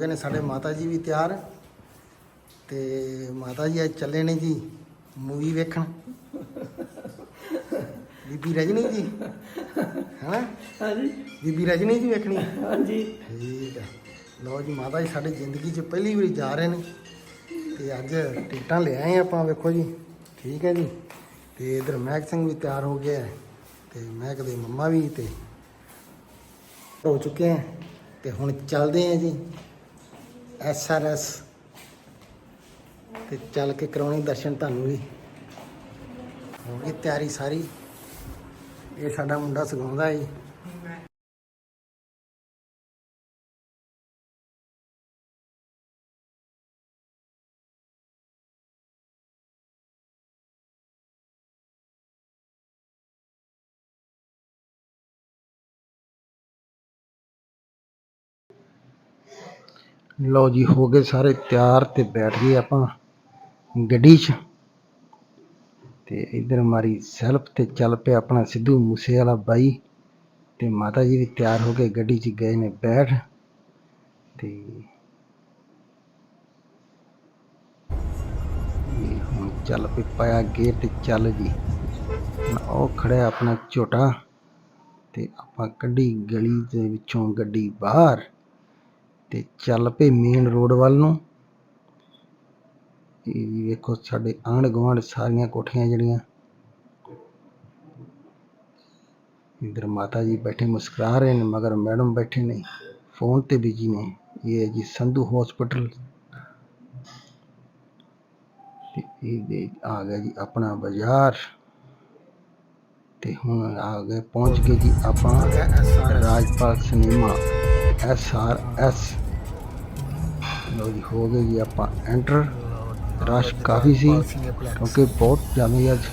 ਗਏ ਨੇ ਸਾਡੇ ਮਾਤਾ ਜੀ ਵੀ ਤਿਆਰ। ਤੇ ਮਾਤਾ ਜੀ ਅੱਜ ਚੱਲੇ ਨੇ ਜੀ ਮੂਵੀ ਵੇਖਣ। ਬੀਬੀ ਰਜਨੀ ਜੀ। ਹੈਨਾ? ਹਾਂਜੀ। ਬੀਬੀ ਰਜਨੀ ਜੀ ਵੇਖਣੀ। ਹਾਂਜੀ। ਠੀਕ ਹੈ ਲਓ ਜੀ ਮਾਤਾ ਜੀ ਸਾਡੇ ਜ਼ਿੰਦਗੀ 'ਚ ਪਹਿਲੀ ਵਾਰੀ ਜਾ ਰਹੇ ਨੇ। ਤੇ ਅੱਜ ਟਿਕਟਾਂ ਲੈ ਆਏ ਆਪਾਂ ਵੇਖੋ ਜੀ। ਠੀਕ ਹੈ ਜੀ। ਤੇ ਇਧਰ ਮਹਿਕ ਸਿੰਘ ਵੀ ਤਿਆਰ ਹੋ ਗਿਆ ਹੈ। ਤੇ ਮਹਿਕ ਦੇ ਮੰਮਾ ਵੀ ਤੇ ਹੋ ਚੁੱਕੇ ਹੈ। ਤੇ ਹੁਣ ਚੱਲਦੇ ਹਾਂ ਜੀ। ਐਸਆਰਐਸ ਤੇ ਚੱਲ ਕੇ ਕਰਾਉਣੀ ਦਰਸ਼ਨ ਤੁਹਾਨੂੰ ਵੀ। ਹੋ ਗਈ ਤਿਆਰੀ ਸਾਰੀ। ਇਹ ਸਾਡਾ ਮੁੰਡਾ ਸਿਖਾਉਂਦਾ ਏ। ਲਓ ਜੀ, ਹੋ ਗਏ ਸਾਰੇ ਤਿਆਰ ਤੇ ਬੈਠ ਗਏ ਆਪਾਂ ਗੱਡੀ 'ਚ। ਤੇ ਇਧਰ ਮਾਰੀ ਸੈਲਫ ਤੇ ਚੱਲ ਪਿਆ ਆਪਣਾ ਸਿੱਧੂ ਮੂਸੇ ਵਾਲਾ ਬਾਈ ਤੇ ਮਾਤਾ ਜੀ ਵੀ ਤਿਆਰ ਹੋ ਕੇ ਗੱਡੀ 'ਚ ਗਏ ਨੇ ਬੈਠ। ਤੇ ਹੁਣ ਚੱਲ ਪਈ ਪਾਇਆ ਗੇਟ ਚੱਲ ਜੀ। ਉਹ ਖੜਿਆ ਆਪਣਾ ਝੋਟਾ ਤੇ ਆਪਾਂ ਕੱਢੀ ਗਲੀ ਦੇ ਵਿੱਚੋਂ ਗੱਡੀ ਬਾਹਰ। ਤੇ ਚੱਲ ਪਏ ਮੇਨ ਰੋਡ ਵੱਲ ਨੂੰ। ਇਹ ਵੇਖੋ ਸਾਡੇ ਆਂਢ ਗੁਆਂਢ ਸਾਰੀਆਂ ਕੋਠੀਆਂ ਜਿਹੜੀਆਂ। ਇਧਰ ਮਾਤਾ ਜੀ ਬੈਠੇ ਮੁਸਕਰਾ ਰਹੇ ਨੇ, ਮਗਰ ਮੈਡਮ ਬੈਠੇ ਨੇ, ਫੋਨ ਤੇ ਬਿਜ਼ੀ ਨੇ। ਇਹ ਹੈ ਜੀ ਸੰਧੂ ਹਸਪੀਟਲ ਤੇ ਇਹ ਦੇ ਆ ਗਿਆ ਜੀ ਆਪਣਾ ਬਾਜ਼ਾਰ। ਤੇ ਹੁਣ ਆ ਗਏ, ਪਹੁੰਚ ਗਏ ਜੀ ਆਪਾਂ Rajpal cinema. S R S. ਲੋ ਜੀ, ਹੋ ਗਏ ਜੀ ਆਪਾਂ ਐਂਟਰ ਰਸ਼ ਕਾਫੀ ਸੀ, ਕਿਉਂਕਿ ਬਹੁਤ ਜ਼ਿਆਦਾ ਅੱਜ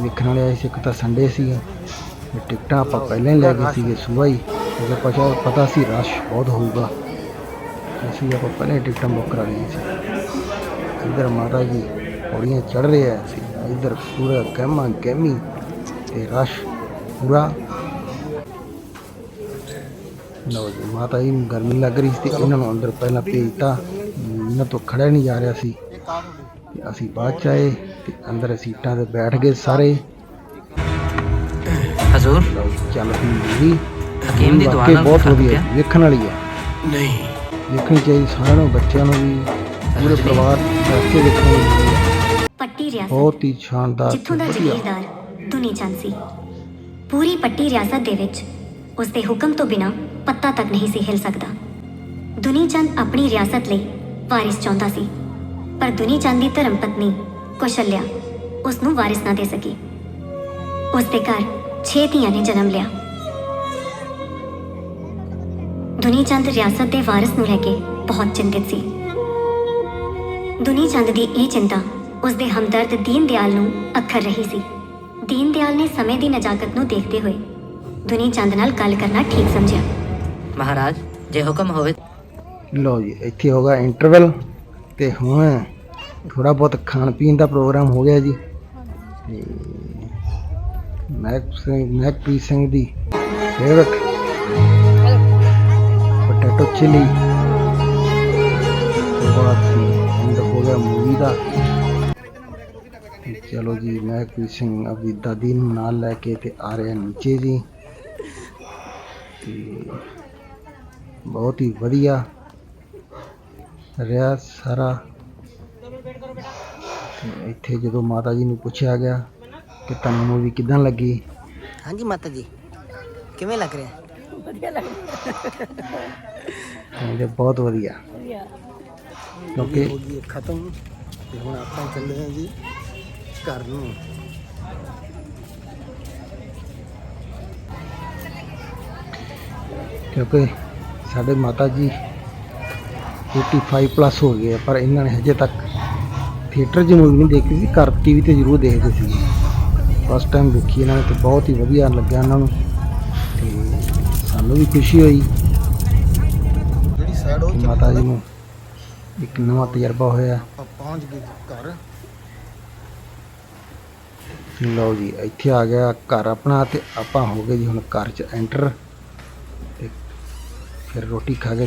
ਵੇਖਣ ਵਾਲੇ ਆਏ ਸੀ, ਇੱਕ ਤਾਂ ਸੰਡੇ ਸੀ। ਤੇ ਟਿਕਟਾਂ ਆਪਾਂ ਪਹਿਲਾਂ ਹੀ ਲੈ ਗਏ ਸੀਗੇ ਸੁਬਾਹ ਹੀ ਕਿਉਂਕਿ ਪਤਾ ਪਤਾ ਸੀ, ਰਸ਼ ਬਹੁਤ ਹੋਊਗਾ। ਅਸੀਂ ਆਪਾਂ ਪਹਿਲਾਂ ਹੀ ਟਿਕਟਾਂ ਬੁੱਕ ਕਰਾ ਲਈਆਂ ਸੀ। ਇੱਧਰ ਮਾਤਾ ਜੀ, ਪੌੜੀਆਂ ਚੜ ਰਹੇ ਆ। ਸੀ ਇੱਧਰ ਪੂਰਾ ਗਹਿਮਾ ਗਹਿਮੀ ਤੇ ਰਸ਼ ਪੂਰਾ। ਲਓ ਜੀ ਮਾਤਾ ਜੀ ਨੂੰ ਗਰਮੀ ਲੱਗ ਰਹੀ ਸੀ ਤੇ ਇਹਨਾਂ ਨੂੰ ਅੰਦਰ ਪਹਿਲਾਂ ਭੇਜਤਾ। ਇਹਨਾਂ ਤੋਂ ਖੜਿਆ ਨਹੀਂ ਜਾ ਰਿਹਾ ਸੀ। ਤੇ ਅਸੀਂ ਬਾਅਦ ਚ ਆਏ ਤੇ ਅੰਦਰ ਸੀਟਾਂ ਤੇ ਬੈਠ ਗਏ ਸਾਰੇ। ਹਜ਼ੂਰ? ਜੀ, ਚੱਲ ਪਈ ਮੂਵੀ ਹਕੀਮ ਦੀ ਦੁਆ ਨਾਲ ਬਹੁਤ ਵਧੀਆ? ਵੇਖਣ ਵਾਲੀ ਹੈ। ਨਹੀਂ। ਵੇਖਣੀ ਚਾਹੀਦੀ ਸਾਰਿਆਂ ਨੂੰ ਬੱਚਿਆਂ ਨੂੰ ਵੀ। ਪੂਰੇ ਪਰਿਵਾਰ ਬੈਠ ਕੇ ਵੇਖਣ ਹੈ। ਪੱਟੀ ਰਿਆਸਤ। ਬਹੁਤ ਹੀ ਸ਼ਾਨਦਾਰ ਜਿੱਥੋਂ ਦਾ ਜ਼ਮੀਰਦਾਰ ਦੁਨੀ ਚੰਦ ਸੀ। ਪੂਰੀ ਪੱਟੀ ਰਿਆਸਤ ਦੇ ਵਿੱਚ ਉਸ ਦੇ ਹੁਕਮ ਤੋਂ ਬਿਨਾ ਪੱਤਾ ਤੱਕ ਨਹੀਂ ਸੀ ਹਿਲ ਸਕਦਾ। ਦੁਨੀ ਚੰਦ ਆਪਣੀ ਰਿਆਸਤ ਲਈ ਵਾਰਿਸ ਚਾਹੁੰਦਾ ਸੀ, ਪਰ ਦੁਨੀ ਚੰਦ ਦੀ ਧਰਮ ਪਤਨੀ ਕੁਸ਼ਲਿਆ ਉਸ ਨੂੰ ਵਾਰਿਸ ਨਾ ਦੇ ਸਕੀ। ਉਸ ਦੇ ਘਰ ਛੇ ਧੀਆਂ ਨੇ ਜਨਮ ਲਿਆ। ਦੁਨੀ ਚੰਦ ਰਿਆਸਤ ਦੇ ਵਾਰਿਸ ਨੂੰ ਲੈ ਕੇ ਬਹੁਤ ਚਿੰਤਿਤ ਸੀ। ਦੁਨੀ ਚੰਦ ਦੀ ਇਹ ਚਿੰਤਾ ਉਸ ਦੇ ਹਮਦਰਦ ਦੀਨ ਦਿਆਲ ਨੂੰ ਅੱਖਰ ਰਹੀ ਸੀ। ਦੀਨ ਦਿਆਲ ਨੇ ਸਮੇਂ ਦੀ ਨਜਾਕਤ ਨੂੰ ਦੇਖਦੇ ਹੋਏ ਦੁਨੀ ਚੰਦ ਨਾਲ ਗੱਲ ਕਰਨਾ ਠੀਕ ਸਮਝਿਆ। ਮਹਾਰਾਜ, ਜੇ ਹੁਕਮ ਹੋਵੇ ਲਓ ਜੀ, ਇੱਥੇ ਹੋਗਾ ਇੰਟਰਵਲ ਤੇ ਹੁਣ ਥੋੜਾ ਬਹੁਤ ਖਾਣ ਪੀਣ ਦਾ ਪ੍ਰੋਗਰਾਮ ਹੋ ਗਿਆ ਜੀ। ਤੇ ਮੈਕ ਸਿੰਘ ਮੈਕਪ੍ਰੀਤ ਸਿੰਘ ਦੀ ਫੇਵਰਟ ਪੋਟੈਟੋ ਚਿਲੀ ਬਾਅਦ ਐਂਡ ਹੋ ਗਿਆ ਮੂਵੀ ਦਾ। ਚਲੋ ਜੀ, ਮਹਿਕਪ੍ਰੀਤ ਸਿੰਘ ਆਪਣੀ ਦਾਦੀ ਨੂੰ ਨਾਲ ਲੈ ਕੇ ਤੇ ਆ ਰਿਹਾ ਨੀਚੇ ਜੀ। ਤੇ ਬਹੁਤ ਹੀ ਵਧੀਆ ਰਿਹਾ ਸਾਰਾ। ਇੱਥੇ ਜਦੋਂ ਮਾਤਾ ਜੀ ਨੂੰ ਪੁੱਛਿਆ ਗਿਆ ਕਿ ਤੁਹਾਨੂੰ ਮੂਵੀ ਕਿਦਾਂ ਲੱਗੀ? ਹਾਂਜੀ ਮਾਤਾ ਜੀ ਕਿਵੇਂ ਲੱਗ ਰਿਹਾ? ਕਹਿੰਦੇ ਬਹੁਤ ਵਧੀਆ। ਕਿਉਂਕਿ ਹੋ ਗਈ ਖਤਮ ਤੇ ਹੁਣ ਆਪਾਂ ਚੱਲੇ ਹਾਂ ਜੀ ਘਰ ਨੂੰ। ਕਿਉਂਕਿ ਸਾਡੇ ਮਾਤਾ ਜੀ 85 ਪਲੱਸ ਹੋ ਗਏ ਪਰ ਇਹਨਾਂ ਨੇ ਹਜੇ ਤੱਕ ਥੀਏਟਰ 'ਚ ਮੂਵੀ ਨਹੀਂ ਦੇਖੀ ਸੀ ਘਰ ਟੀਵੀ ਤੇ ਜ਼ਰੂਰ ਦੇਖਦੇ ਸੀ। ਫਸਟ ਟਾਈਮ ਦੇਖੀ ਇਹਨਾਂ ਨੇ ਤੇ ਬਹੁਤ ਹੀ ਵਧੀਆ ਲੱਗਿਆ ਇਹਨਾਂ ਨੂੰ। ਤੇ ਸਾਨੂੰ ਵੀ ਖੁਸ਼ੀ ਹੋਈ। ਜਿਹੜੀ ਸਾਈਡ ਉਹ ਮਾਤਾ ਜੀ ਨੂੰ ਇੱਕ ਨਵਾਂ ਤਜਰਬਾ ਹੋਇਆ। ਪਹੁੰਚ ਗਏ ਘਰ। ਲਓ ਜੀ ਇੱਥੇ ਆ ਗਿਆ ਘਰ ਆਪਣਾ ਤੇ ਆਪਾਂ ਹੋ ਗਏ ਜੀ ਹੁਣ ਘਰ 'ਚ ਐਂਟਰ ਫਿਰ ਰੋਟੀ ਖਾ ਕੇ